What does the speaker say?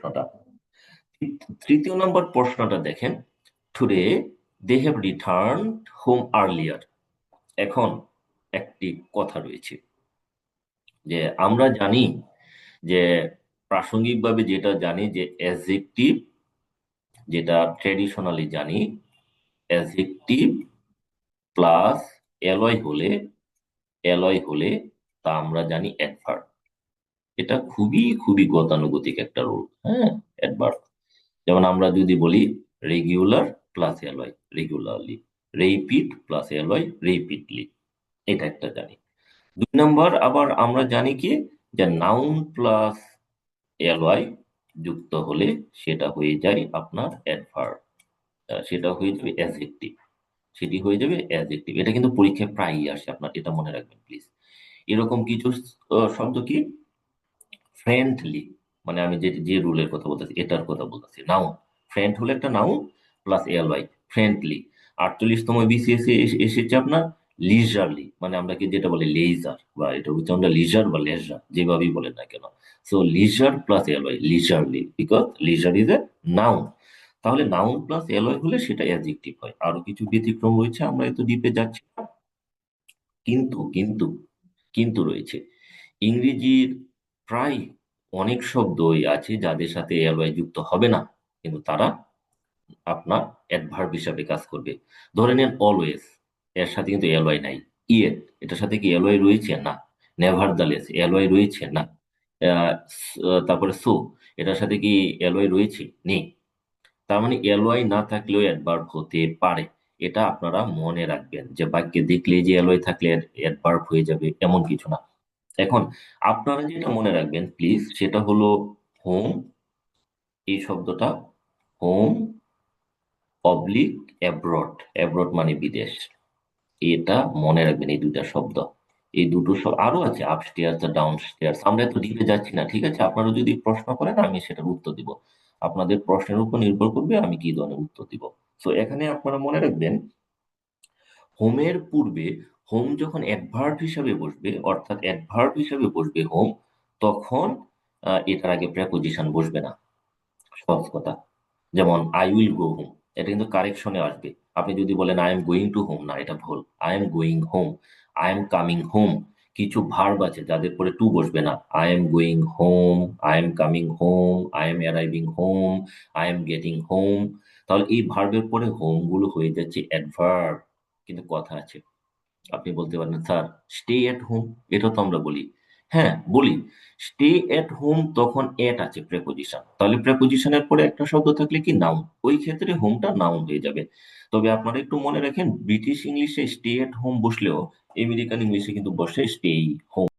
প্রশ্নটা। তৃতীয় নম্বর প্রশ্নটা দেখেন। Today they have return home earlier এখন একটি কথা রয়েছে। যে আমরা জানি যে প্রাসঙ্গিকভাবে যেটা জানি যে অ্যাজেক্টিভ যেটা ট্রেডিশনালি জানি অ্যাজেক্টিভ প্লাস অ্যালয় হলে অ্যালয় হলে তা আমরা জানি অ্যাডভার্ব এটা খুবই খুবই গতানুগতিক একটা রোল হ্যাঁ? অ্যাডভার্ব যেমন আমরা যদি বলি regular plus L Y regularly repeat plus L Y rapidly এটা একটা জানি। দুই নম্বর আবার আমরা জানি কি? যে নাউন প্লাস এলওয়াই যুক্ত হলে সেটা হয়ে যায় আপনার অ্যাডভার্ব সেটা হয়ে যাবে অ্যাজেক্টিভ সেটি হয়ে যাবে অ্যাজেক্টিভ এটা কিন্তু পরীক্ষায় প্রায়ই আসে, আপনার এটা মনে রাখবেন প্লিজ এরকম কিছু শব্দ কি? ফ্রেন্ডলি মানে আমি যে যে রুলের কথা বলতেছি, এটার কথা বলতেছি। নাউন ফ্রেন্ড হলে একটা noun plus L Y friendly আটচল্লিশতম BCS এসেছে আপনার লিজারলি মানে আমরা কি যেটা বলি লেজার বা এটা উচ্চারণটা লিজার বা লেজার যেভাবেই বলেন না কেন। So leisure plus L Y leisurely because leisure is a noun তাহলে নাউন প্লাস এলওয়াই হলে সেটা অ্যাডজেক্টিভ হয়। আরও কিছু ব্যতিক্রম রয়েছে, আমরা এত ডিপে যাচ্ছি কিন্তু কিন্তু কিন্তু রয়েছে। ইংরেজির প্রায় অনেক শব্দই আছে যাদের সাথে এলওয়াই যুক্ত হবে না, কিন্তু তারা আপনার অ্যাডভার্ব হিসাবে কাজ করবে। ধরে নেন অলওয়েজ এর সাথে কিন্তু এলওয়াই নাই। ইয়েট এটার সাথে কি এলওয়াই রয়েছে? না। নেভার দালেস এলওয়াই রয়েছে? না। তারপরে সো এটার সাথে কি এলওয়াই রয়েছে? নেই। তার মানে এলওয়াই না থাকলেও অ্যাডভার্ব হতে পারে। এটা আপনারা মনে রাখবেন যে বাক্যে দেখলে যে এলওয়াই থাকলে অ্যাডভার্ব হয়ে যাবে, এমন কিছু না। এখন আপনারা যেটা মনে রাখবেন প্লিজ সেটা হলো হোম এই শব্দটা হোম অবলিক অ্যাব্রড অ্যাব্রড মানে বিদেশ। এটা মনে রাখবেন এই দুইটা শব্দ। এই দুটো শব্দ আরও আছে আপস্টেয়ার্স ডাউন স্টেয়ার্স আমরা এত ডিপে যাচ্ছি না, ঠিক আছে? আপনারা যদি প্রশ্ন করেন, আমি সেটার উত্তর দিব। আপনাদের প্রশ্নের উপর নির্ভর করবে, আমি কি ধরনের উত্তর দিব। সো এখানে আপনারা মনে রাখবেন হোমের পূর্বে হোম যখন অ্যাডভার্ব হিসাবে বসবে, অর্থাৎ অ্যাডভার্ব হিসাবে বসবে হোম তখন এটার আগে প্রেপোজিশন বসবে না। সহজ কথা। যেমন আই উইল গো হোম এটা কিন্তু কারেকশনে আসবে। আপনি যদি বলেন I am going to home না, এটা ভুল। I am going home I am coming home কিছু ভার্ব আছে যাদের পরে টু বসবে না। I am going home I am coming home I am arriving home I am getting home তাহলে এই ভার্বের পরে হোমগুলো হয়ে যাচ্ছে অ্যাডভার্ব কিন্তু কথা আছে। আপনি বলতে পারেন স্যার স্টে এট হোম এটা তো আমরা বলি। হ্যাঁ বলি। স্টে এট হোম তখন এট আছে প্রেপোজিশন তাহলে প্রেপোজিশনের পরে একটা শব্দ থাকলে কি? নাউন ওই ক্ষেত্রে হোমটা নাউন হয়ে যাবে। তবে আপনারা একটু মনে রাখেন ব্রিটিশ ইংলিশে স্টে এট হোম বসলেও আমেরিকান ইংলিশে কিন্তু বসে স্টে হোম